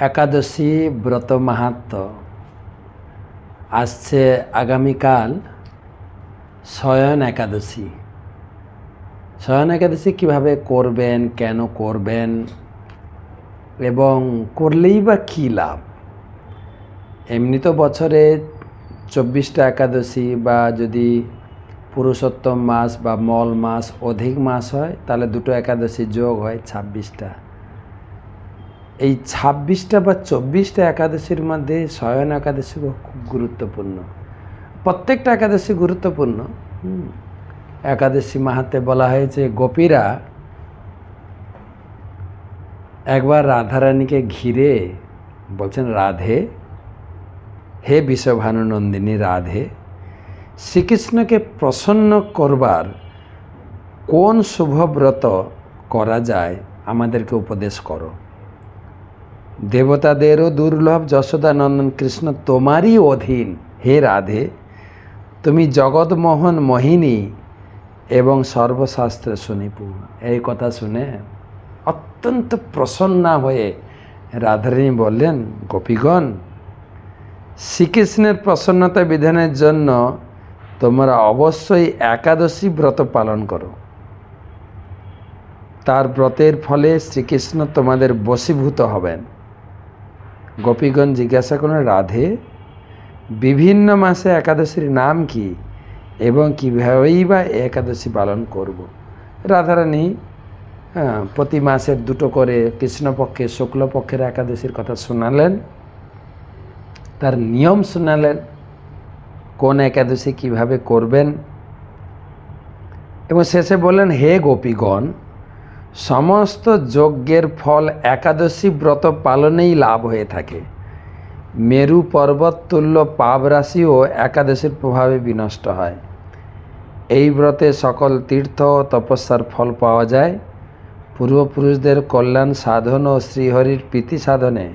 একাদশী ব্রত মাহাত্ম। আসছে আগামীকাল শয়ন একাদশী। শয়ন একাদশী কীভাবে করবেন, কেন করবেন, এবং করলেই বা কী লাভ? এমনি তো বছরে চব্বিশটা একাদশী বা যদি পুরুষোত্তম মাস বা মল মাস অধিক মাস হয়, তাহলে দুটো একাদশী যোগ হয় ছাব্বিশটা। এই ছাব্বিশটা বা চব্বিশটা একাদশীর মধ্যে শয়ন একাদশী খুব গুরুত্বপূর্ণ। প্রত্যেকটা একাদশী গুরুত্বপূর্ণ। একাদশী মাহাতে বলা হয়েছে, গোপীরা, একবার রাধারানীকে ঘিরে বলছেন, রাধে, হে বিশ্বভানুনন্দিনী রাধে, শ্রীকৃষ্ণকে প্রসন্ন করবার কোন শুভব্রত করা যায় আমাদেরকে উপদেশ করো। দেবতাদেরও দুর্লভ যশোদানন্দন কৃষ্ণ তোমারই অধীন। হে রাধে, তুমি জগৎমোহন মোহিনী এবং সর্বশাস্ত্রে সুনিপুণ এই কথা শুনে অত্যন্ত প্রসন্না হয়ে রাধারানী বললেন, গোপীগণ, শ্রীকৃষ্ণের প্রসন্নতা বিধানের জন্য তোমরা অবশ্যই একাদশী ব্রত পালন করো। তার ব্রতের ফলে শ্রীকৃষ্ণ তোমাদের বশীভূত হবেন। গোপীগণ জিজ্ঞাসা করেন রাধে, বিভিন্ন মাসে একাদশীর নাম কি এবং কীভাবেই বা একাদশী পালন করব। রাধারানী প্রতি মাসের দুটো করে কৃষ্ণপক্ষে, শুক্লপক্ষের একাদশীর কথা শোনালেন তার নিয়ম শোনালেন, কোন একাদশী কীভাবে করবেন এবং শেষে বললেন, হে গোপীগণ সমস্ত যজ্ঞের ফল একাদশী ব্রত পালনেই লাভ হয়ে থাকে। মেরু পর্বত, তুল্য পাবরাশিও একাদশীর প্রভাবে বিনষ্ট হয়। এই ব্রতে সকল তীর্থ ও তপস্যার ফল পাওয়া যায়। পূর্বপুরুষদের কল্যাণ সাধন ও শ্রীহরির প্রীতি সাধনে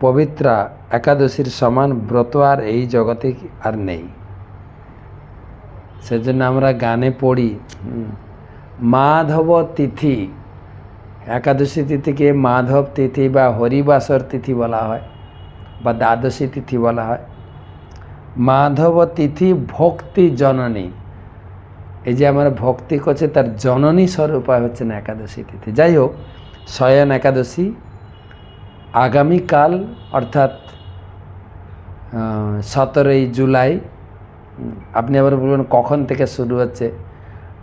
পবিত্রা একাদশীর সমান ব্রত আর এই জগতে আর নেই। সেজন্য আমরা গানে পড়ি মাধব তিথি একাদশী তিথিকে মাধব তিথি বা হরিবাসর তিথি বলা হয় বা দ্বাদশী তিথি বলা হয়। মাধব তিথি ভক্তি জননী। এই যে আমরা ভক্তি করছে তার জননী স্বরূপা হচ্ছেন একাদশী তিথি। যাই হোক শয়ন একাদশী, আগামীকাল অর্থাৎ সতেরোই জুলাই আপনি আবার বলবেন কখন থেকে শুরু হচ্ছে?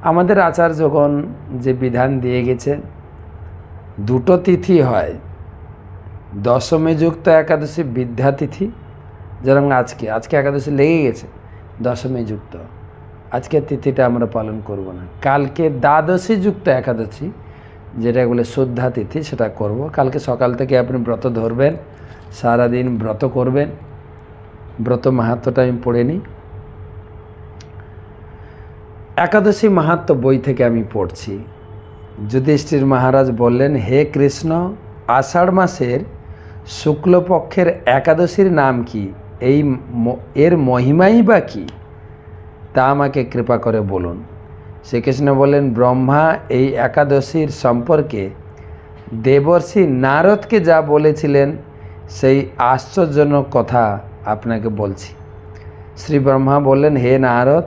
আমাদের আচার্যগণ যে বিধান দিয়ে গেছে, দুটো তিথি হয়। দশমে যুক্ত একাদশী বিদ্যা তিথি, যেরকম আজকে আজকে একাদশী লেগে গেছে দশমী যুক্ত আজকের তিথিটা আমরা পালন করব না। কালকে দ্বাদশী যুক্ত একাদশী যেটা বলে শ্রদ্ধা তিথি, সেটা করব। কালকে সকাল থেকে আপনি ব্রত ধরবেন, সারাদিন ব্রত করবেন। ব্রত মাহাত্মটা আমি পড়ে নিই। একাদশী মাহাত্ম বই থেকে আমি পড়ছি। যুধিষ্ঠির মহারাজ বললেন, হে কৃষ্ণ, আষাঢ় মাসের শুক্লপক্ষের একাদশীর নাম কি? এই এর মহিমাই বা কী? তা আমাকে কৃপা করে বলুন। শ্রীকৃষ্ণ বললেন, ব্রহ্মা, এই একাদশীর সম্পর্কে দেবর্ষি নারদকে যা বলেছিলেন, সেই আশ্চর্যজনক কথা আপনাকে বলছি। শ্রী ব্রহ্মা বললেন, হে নারদ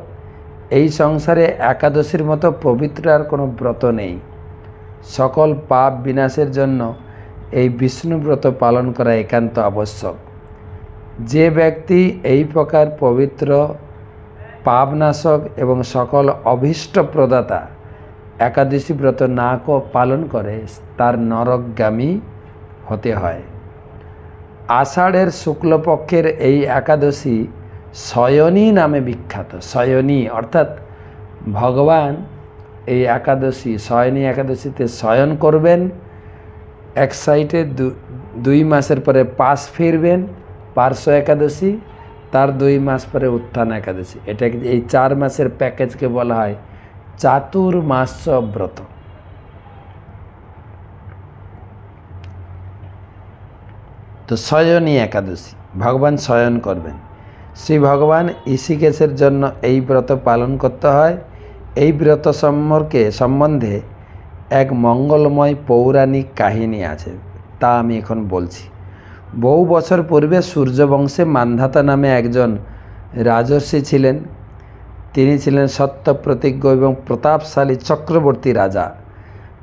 এই সংসারে একাদশীর মতো পবিত্র আর কোনো ব্রত নেই। সকল পাপ বিনাশের জন্য এই বিষ্ণু ব্রত পালন করা একান্ত আবশ্যক। যে ব্যক্তি এই প্রকার পবিত্র, পাপনাশক এবং সকল অভীষ্ট প্রদাতা একাদশী ব্রত না পালন করে, তার নরকগামী হতে হয়। আষাঢ়ের শুক্লপক্ষের এই একাদশী শয়নী নামে বিখ্যাত শয়নী অর্থাৎ ভগবান এই একাদশী শয়নী একাদশীতে শয়ন করবেন, এক সাইডে দুই মাসের পরে পাশ ফিরবেন, পার্শ্ব একাদশী, তার দুই মাস পরে উত্থান একাদশী। এটাকে এই চার মাসের প্যাকেজকে বলা হয় চাতুর্মাস ব্রত তো শয়নী একাদশী, ভগবান শয়ন করবেন। শ্রী ভগবান ঋষিকেশের জন্য এই ব্রত পালন করতে হয়। এই ব্রত সম্পর্কে সম্বন্ধে এক মঙ্গলময় পৌরাণিক কাহিনী আছে, তা আমি এখন বলছি। বহু বছর পূর্বে সূর্যবংশে মান্ধাতা নামে একজন রাজর্ষি ছিলেন। তিনি ছিলেন সত্য প্রতিজ্ঞ এবং প্রতাপশালী চক্রবর্তী রাজা।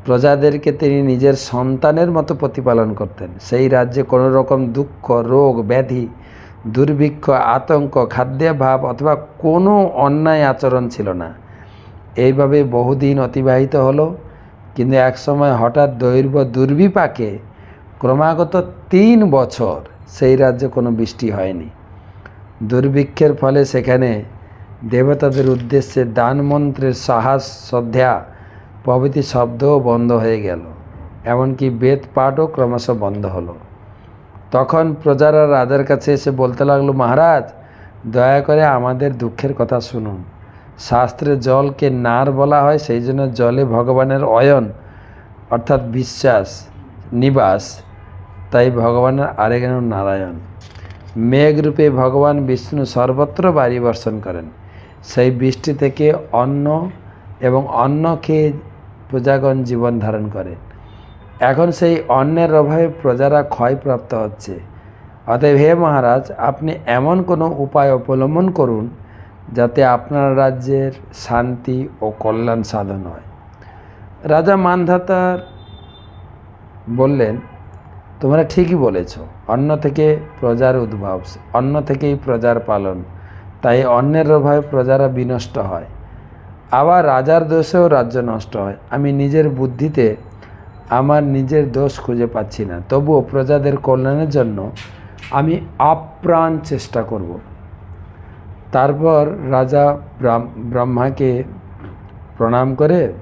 প্রজাদেরকে তিনি নিজের সন্তানের মতো প্রতিপালন করতেন। সেই রাজ্যে কোনো রকম দুঃখ, রোগ, ব্যাধি দুর্ভিক্ষ, আতঙ্ক, খাদ্যাভাব অথবা কোনো অন্যায় আচরণ ছিল না। এইভাবে বহুদিন অতিবাহিত হলো, কিন্তু একসময় হঠাৎ দৈর্ঘ্য দুর্বিপাকে ক্রমাগত তিন বছর সেই রাজ্যে কোনো বৃষ্টি হয়নি। দুর্ভিক্ষের ফলে সেখানে দেবতাদের উদ্দেশ্যে দান মন্ত্রের সাহস, শ্রদ্ধা, প্রভৃতি শব্দও বন্ধ হয়ে গেল। এমনকি বেদ পাঠও ক্রমশ বন্ধ হলো। তখন প্রজারা রাজার কাছে এসে বলতে লাগল, মহারাজ, দয়া করে আমাদের দুঃখের কথা শুনুন। শাস্ত্রে জলকে নার বলা হয়, সেই জন্য জলে ভগবানের অয়ন, অর্থাৎ বিশ্বাস, নিবাস, তাই ভগবানের আরেক নাম নারায়ণ। মেঘরূপে ভগবান বিষ্ণু সর্বত্র বাড়ি বর্ষণ করেন। সেই বৃষ্টি থেকে অন্ন এবং অন্ন খেয়ে প্রজাগণ জীবন ধারণ করে। এখন সেই অন্যের অভাবে প্রজারা ক্ষয়প্রাপ্ত হচ্ছে। অতএব হে মহারাজ, আপনি এমন কোনো উপায় অবলম্বন করুন যাতে আপনার রাজ্যের শান্তি ও কল্যাণ সাধন হয়। রাজা মানধাতার বললেন, তোমরা ঠিকই বলেছ, অন্য থেকে প্রজার উদ্ভব, অন্য থেকেই প্রজার পালন। তাই অন্যের অভাবে প্রজারা বিনষ্ট হয়। আবার রাজার দোষেও রাজ্য নষ্ট হয়। আমি নিজের বুদ্ধিতে আমার নিজের দোষ খুঁজে পাচ্ছি না। তবুও প্রজাদের কল্যাণের জন্য আমি আপ্রাণ চেষ্টা করব। তারপর রাজা ব্রাহ্ম- ব্রহ্মাকে প্রণাম করে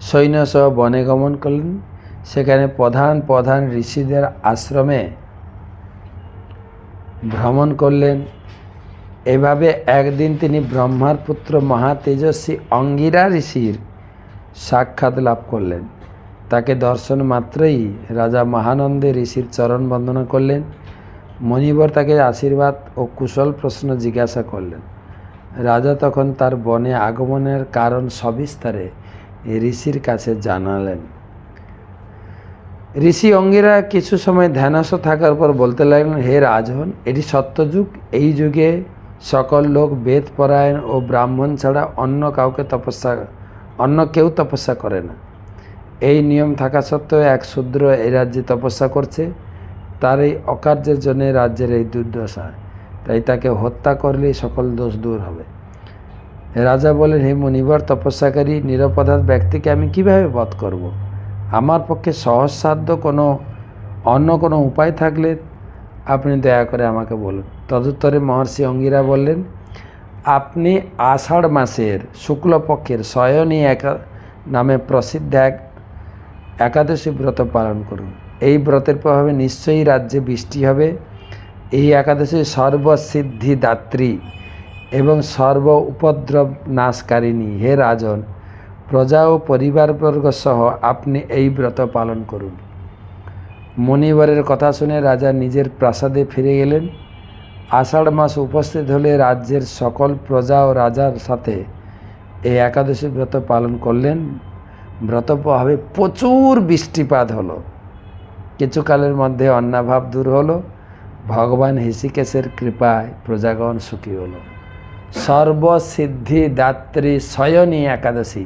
সৈন্যসহ বনে গমন করলেন। সেখানে প্রধান প্রধান ঋষিদের আশ্রমে ভ্রমণ করলেন। এভাবে একদিন তিনি ব্রহ্মার পুত্র মহা তেজস্বী অঙ্গিরা ঋষির সাক্ষাৎ লাভ করলেন। তাকে দর্শন মাত্রই রাজা মহানন্দে ঋষির চরণ বন্দনা করলেন। মণিবর তাকে আশীর্বাদ ও কুশল প্রশ্ন জিজ্ঞাসা করলেন। রাজা তখন তার বনে আগমনের কারণ সবিস্তারে ঋষির কাছে জানালেন। ঋষি অঙ্গিরা কিছু সময় ধ্যানস্থ থাকার পর বলতে লাগলেন, হে রাজন এটি সত্যযুগ এই যুগে সকল লোক বেদ পরায়ণ ও ব্রাহ্মণ ছাড়া অন্য কাউকে তপস্যা অন্য কেউ তপস্যা করে না। এই নিয়ম থাকা সত্ত্বেও এক শূদ্র এই রাজ্যে তপস্যা করছে। তার এই অকার্যের জন্য রাজ্যের এই দুর্দশা। তাই তাকে হত্যা করলেই সকল দোষ দূর হবে। রাজা বলেন, হে মনিবার, তপস্যাকারী, নিরপরাধ ব্যক্তিকে আমি কীভাবে বধ করব। আমার পক্ষে সহজসাধ্য কোনো, অন্য কোনো উপায় থাকলে আপনি দয়া করে আমাকে বলুন। তদুত্তরে মহর্ষি অঙ্গিরা বললেন আপনি আষাঢ় মাসের শুক্লপক্ষের শয়নী একা নামে প্রসিদ্ধ এক একাদশী ব্রত পালন করুন। এই ব্রতের প্রভাবে নিশ্চয়ই রাজ্যে বৃষ্টি হবে। এই একাদশী সর্বসিদ্ধি দাত্রী এবং সর্ব উপদ্রব নাশকারিণী। হে রাজন, প্রজা ও পরিবারবর্গ সহ আপনি এই ব্রত পালন করুন। মণিবরের কথা শুনে রাজা নিজের প্রাসাদে ফিরে গেলেন। আষাঢ় মাস উপস্থিত হলে রাজ্যের সকল প্রজা ও রাজার সাথে এই একাদশী ব্রত পালন করলেন। ব্রত প্রভাবে প্রচুর বৃষ্টিপাত হলো। কিছুকালের মধ্যে অন্নাভাব দূর হলো। ভগবান হৃষিকেশের কৃপায় প্রজাগণ সুখী হল। সর্বসিদ্ধি দাত্রী শয়নী একাদশী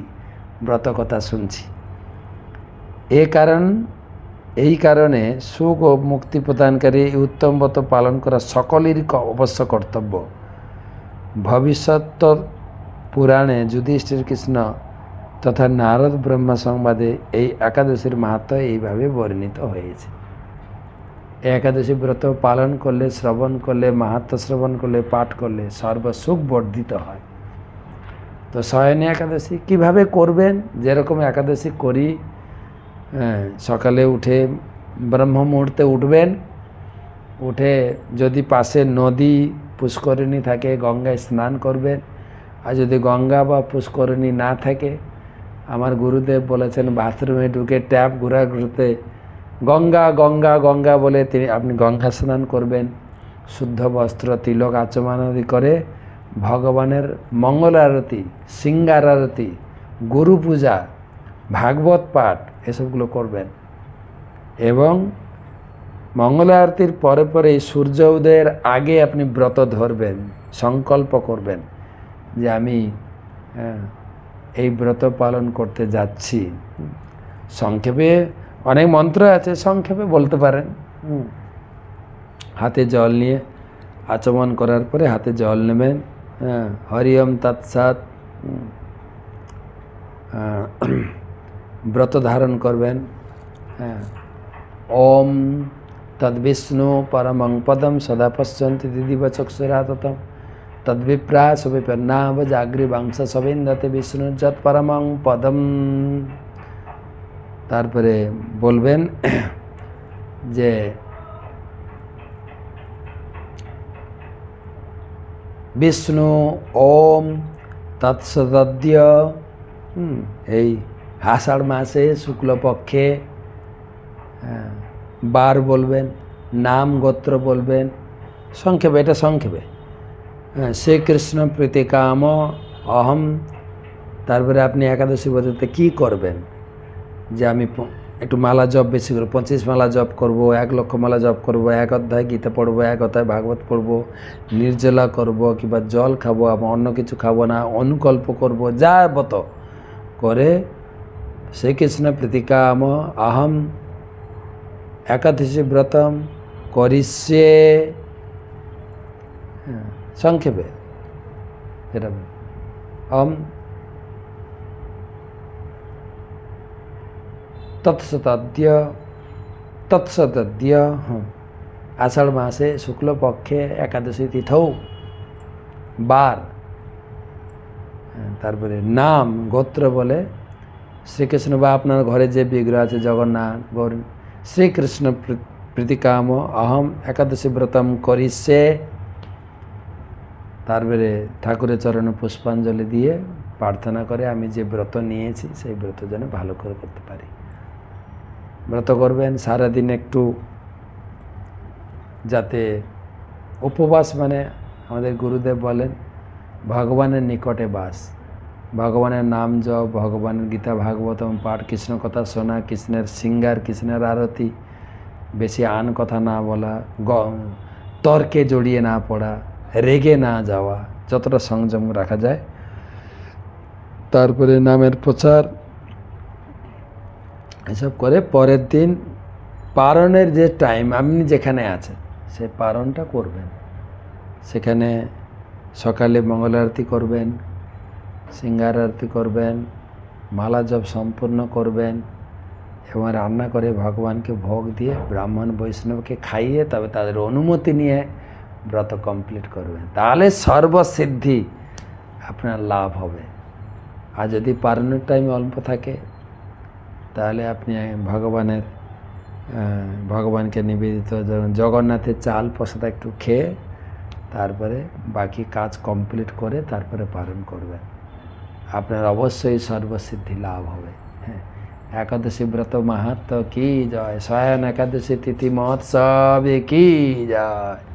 ব্রত কথা শুনছি। এ কারণ এই কারণে সুখ ও মুক্তি প্রদানকারী এই উত্তম ব্রত পালন করা সকলেরই অবশ্য কর্তব্য। ভবিষ্যৎ পুরাণে যুধিষ্ঠির কৃষ্ণ তথা নারদ ব্রহ্মা সংবাদে এই একাদশীর মাহাত্ম এইভাবে বর্ণিত হয়েছে। একাদশী ব্রত পালন করলে, শ্রবণ করলে মাহাত্ম শ্রবণ করলে, পাঠ করলে সর্বসুখ বর্ধিত হয়। তো শয়নী একাদশী কীভাবে করবেন? যেরকম একাদশী করি হ্যাঁ, সকালে উঠে ব্রহ্ম মুহূর্তে উঠবেন। উঠে যদি পাশে নদী পুষ্করিণী থাকে গঙ্গায় স্নান করবেন। আর যদি গঙ্গা বা পুষ্করিণী না থাকে আমার গুরুদেব বলেছেন বাথরুমে ঢুকে ট্যাপ ঘোরা ঘুরতে গঙ্গা গঙ্গা গঙ্গা বলে তিনি আপনি গঙ্গা স্নান করবেন। শুদ্ধ বস্ত্র তিলক আচমানাদি করে ভগবানের মঙ্গল আরতি সিঙ্গার আরতি গুরু পূজা ভাগবত পাঠ এসবগুলো করবেন। এবং মঙ্গল আরতির পরে পরে সূর্য উদয়ের আগে আপনি ব্রত ধরবেন সংকল্প করবেন যে আমি হ্যাঁ, এই ব্রত পালন করতে যাচ্ছি। সংক্ষেপে অনেক মন্ত্র আছে সংক্ষেপে বলতে পারেন। হাতে জল নিয়ে আচমন করার পরে হাতে জল নেবেন হ্যাঁ হরিওম। আহ, ব্রত ধারণ করবেন। হ্যাঁ। ওম তদ্বিষ্ণু পরমং পদম সদা পশ্যন্তি দিদিবচক্ষুরাততম তদ্বিপ্রা সুবিপন্নাভ জাগ্রীবাংশ সবিন্দতে বিষ্ণু যৎ পরমং পদম। তারপরে বলবেন যে বিষ্ণু ওম তৎসদ্য এই আষাঢ় মাসে শুক্লপক্ষে হ্যাঁ, বার বলবেন নাম গোত্র বলবেন সংক্ষেপে এটা সংক্ষেপে। হ্যাঁ শ্রীকৃষ্ণ প্রীতিকাম অহম তারপরে আপনি একাদশী ব্রততে কী করবেন? যে আমি একটু মালা জপ বেশি করব পঁচিশ মালা জপ করব এক লক্ষ মালা জপ করব এক অধ্যায় গীতা পড়ব এক অধ্যায় ভাগবত পড়ব নির্জলা করব কিংবা জল খাব আবার অন্য কিছু খাব না অনুকল্প করব যা বত করে শ্রীকৃষ্ণ প্রীতিকাম অহম একাদশী ব্রতম করিষ্যে। হ্যাঁ, সংক্ষেপে। এটা অম তৎসতাদ্য তৎসতদ্য হ্যাঁ। আষাঢ় মাসে শুক্লপক্ষে একাদশী তিথৌ। বার। হ্যাঁ, তারপরে নাম গোত্র বলে শ্রীকৃষ্ণ বা আপনার ঘরে যে বিগ্রহ আছে, জগন্নাথ, গৌর, শ্রীকৃষ্ণ প্রীতিকাম, অহম, একাদশী ব্রতম করি সে। তারপরে ঠাকুরের চরণে পুষ্পাঞ্জলি দিয়ে প্রার্থনা করে, আমি যে ব্রত নিয়েছি, সেই ব্রত যেন ভালো করে করতে পারি। ব্রত করবেন, সারাদিন একটু যাতে উপবাস মানে আমাদের গুরুদেব বলেন, ভগবানের নিকটে বাস। ভগবানের নাম জপ, ভগবানের গীতা, ভাগবতম পাঠ, কৃষ্ণ কথা শোনা, কৃষ্ণের সিঙ্গার, কৃষ্ণের আরতি, বেশি আন কথা না বলা গ তর্কে জড়িয়ে না পড়া, রেগে না যাওয়া, যতটা সংযম রাখা যায়। তারপরে নামের প্রচার। এসব করে পরের দিন পারণের যে টাইম আপনি যেখানে আছেন, সে পারণটা করবেন। সেখানে সকালে মঙ্গল আরতি করবেন সিঙ্গার আরতি করবেন, মালা জপ সম্পূর্ণ করবেন, এবং রান্না করে ভগবানকে ভোগ দিয়ে ব্রাহ্মণ বৈষ্ণবকে খাইয়ে তবে তাদের অনুমতি নিয়ে ব্রত কমপ্লিট করবেন। তাহলে সর্বসিদ্ধি আপনার লাভ হবে। আর যদি পারণের টাইম অল্প থাকে, তাহলে আপনি ভগবানের ভগবানকে নিবেদিত জগন্নাথের চাল প্রসাদ একটু খেয়ে তারপরে বাকি কাজ কমপ্লিট করে তারপরে পালন করবেন। আপনার অবশ্যই সর্বসিদ্ধি লাভ হবে। হ্যাঁ। একাদশী ব্রত মাহাত্ম কি জয়? স্বয়ন একাদশী তিথি মহোৎসবে কি জয়?